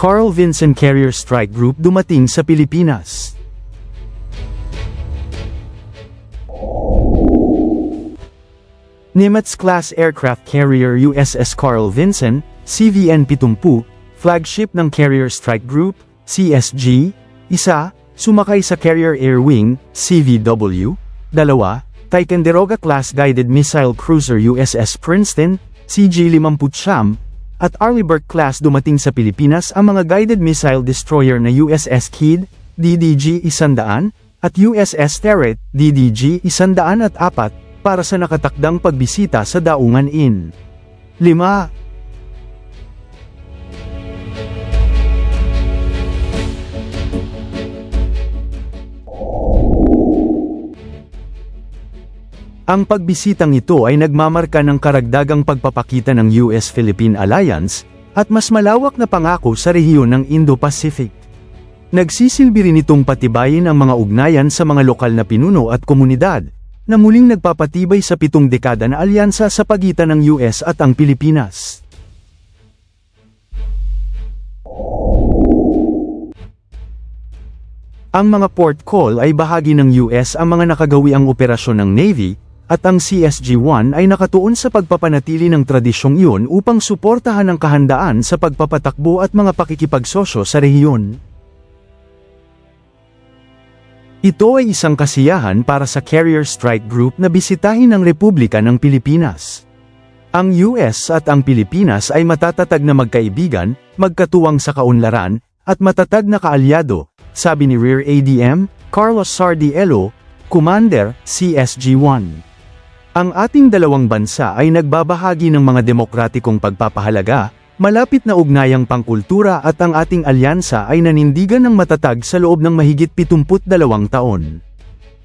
Carl Vinson Carrier Strike Group dumating sa Pilipinas. Nimitz-class aircraft carrier USS Carl Vinson, CVN-70, flagship ng Carrier Strike Group, CSG, isa, sumakay sa Carrier Air Wing, CVW, dalawa, Ticonderoga-class guided missile cruiser USS Princeton, CG-50 at Arleigh Burke-class dumating sa Pilipinas ang mga guided missile destroyer na USS Kidd, DDG-100, at USS Terret, DDG-104, para sa nakatakdang pagbisita sa Daungan Inn. 5. Ang pagbisitang ito ay nagmamarka ng karagdagang pagpapakita ng US-Philippine Alliance, at mas malawak na pangako sa rehiyon ng Indo-Pacific. Nagsisilbi rin itong patibayin ang mga ugnayan sa mga lokal na pinuno at komunidad, na muling nagpapatibay sa pitong dekada na alyansa sa pagitan ng US at ang Pilipinas. Ang mga port call ay bahagi ng US ang mga nakagawiang operasyon ng Navy, at ang CSG-1 ay nakatuon sa pagpapanatili ng tradisyong iyon upang suportahan ang kahandaan sa pagpapatakbo at mga pakikipagsosyo sa rehiyon. Ito ay isang kasiyahan para sa Carrier Strike Group na bisitahin ng Republika ng Pilipinas. Ang US at ang Pilipinas ay matatatag na magkaibigan, magkatuwang sa kaunlaran, at matatag na kaalyado, sabi ni Rear ADM, Carlos Sardiello, Commander, CSG-1. Ang ating dalawang bansa ay nagbabahagi ng mga demokratikong pagpapahalaga, malapit na ugnayang pangkultura at ang ating alyansa ay nanindigan ng matatag sa loob ng mahigit 72 taon.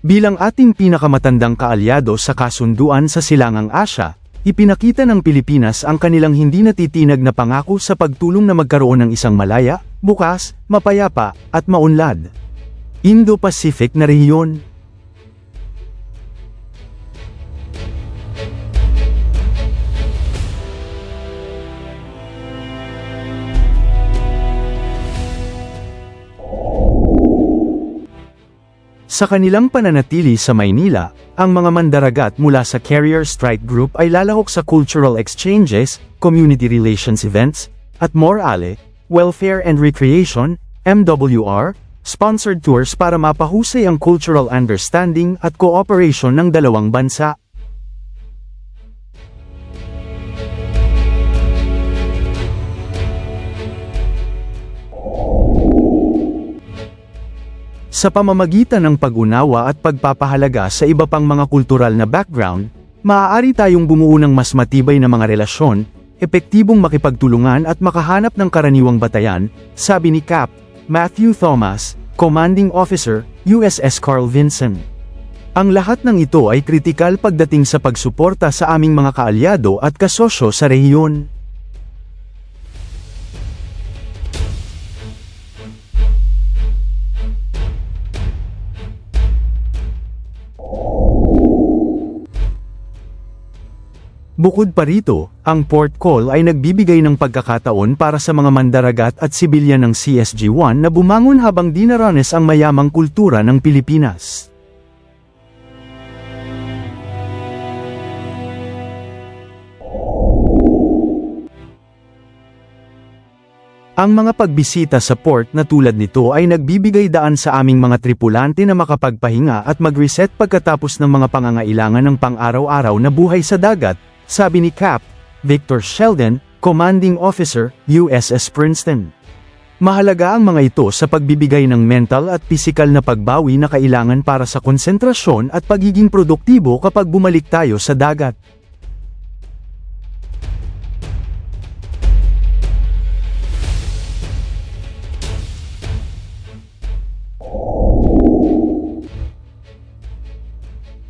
Bilang ating pinakamatandang kaalyado sa kasunduan sa Silangang Asya, ipinakita ng Pilipinas ang kanilang hindi natitinag na pangako sa pagtulong na magkaroon ng isang malaya, bukas, mapayapa, at maunlad. Indo-Pacific na rehiyon. Sa kanilang pananatili sa Maynila, ang mga mandaragat mula sa Carrier Strike Group ay lalahok sa cultural exchanges, community relations events, at morale, welfare and recreation, MWR, sponsored tours para mapahusay ang cultural understanding at cooperation ng dalawang bansa. Sa pamamagitan ng pag-unawa at pagpapahalaga sa iba pang mga kultural na background, maaari tayong bumuo ng mas matibay na mga relasyon, epektibong makipagtulungan at makahanap ng karaniwang batayan, sabi ni Cap. Matthew Thomas, Commanding Officer, USS Carl Vinson. Ang lahat ng ito ay kritikal pagdating sa pagsuporta sa aming mga kaalyado at kasosyo sa rehiyon. Bukod pa rito, ang port call ay nagbibigay ng pagkakataon para sa mga mandaragat at sibilyan ng CSG-1 na bumangon habang dinaranas ang mayamang kultura ng Pilipinas. Ang mga pagbisita sa port na tulad nito ay nagbibigay daan sa aming mga tripulante na makapagpahinga at mag-reset pagkatapos ng mga pangangailangan ng pang-araw-araw na buhay sa dagat, sabi ni Cap. Victor Sheldon, Commanding Officer, USS Princeton. Mahalaga ang mga ito sa pagbibigay ng mental at pisikal na pagbawi na kailangan para sa konsentrasyon at pagiging produktibo kapag bumalik tayo sa dagat.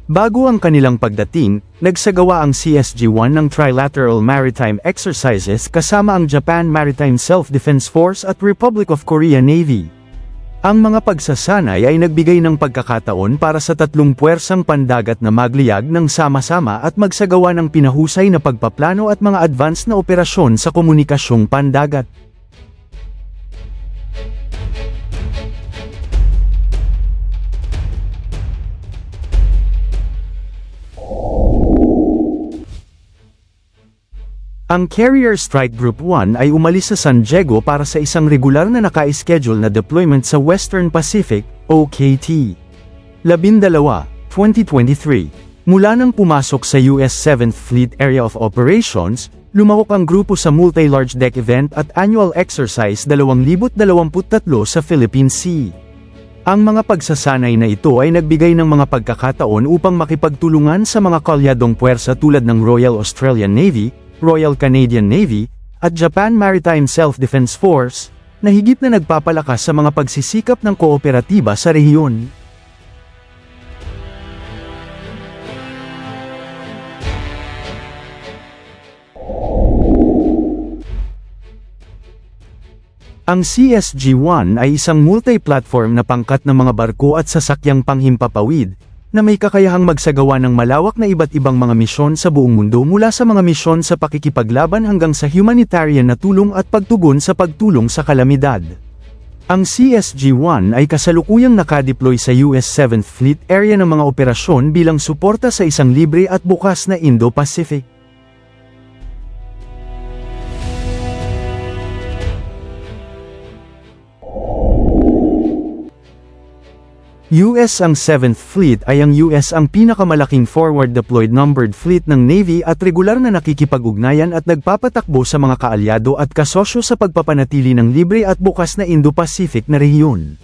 Bago ang kanilang pagdating, nagsagawa ang CSG-1 ng trilateral maritime exercises kasama ang Japan Maritime Self-Defense Force at Republic of Korea Navy. Ang mga pagsasanay ay nagbigay ng pagkakataon para sa tatlong puwersang pandagat na magliyag ng sama-sama at magsagawa ng pinahusay na pagpaplano at mga advanced na operasyon sa komunikasyong pandagat. Ang Carrier Strike Group 1 ay umalis sa San Diego para sa isang regular na naka-schedule na deployment sa Western Pacific, OKT. Labindalawa, 2023. Mula nang pumasok sa US 7th Fleet Area of Operations, lumawak ang grupo sa multi-large deck event at annual exercise 2023 sa Philippine Sea. Ang mga pagsasanay na ito ay nagbigay ng mga pagkakataon upang makipagtulungan sa mga kalyadong puwersa tulad ng Royal Australian Navy, Royal Canadian Navy, at Japan Maritime Self-Defense Force, na higit na nagpapalakas sa mga pagsisikap ng kooperatiba sa rehiyon. Ang CSG-1 ay isang multi-platform na pangkat ng mga barko at sasakyang panghimpapawid, na may kakayahang magsagawa ng malawak na iba't ibang mga misyon sa buong mundo mula sa mga misyon sa pakikipaglaban hanggang sa humanitarian na tulong at pagtugon sa pagtulong sa kalamidad. Ang CSG-1 ay kasalukuyang nakadeploy sa US 7th Fleet Area ng mga operasyon bilang suporta sa isang libre at bukas na Indo-Pacific. US ang 7th Fleet ay ang US ang pinakamalaking forward-deployed numbered fleet ng Navy at regular na nakikipag-ugnayan at nagpapatakbo sa mga kaalyado at kasosyo sa pagpapanatili ng libre at bukas na Indo-Pacific na rehiyon.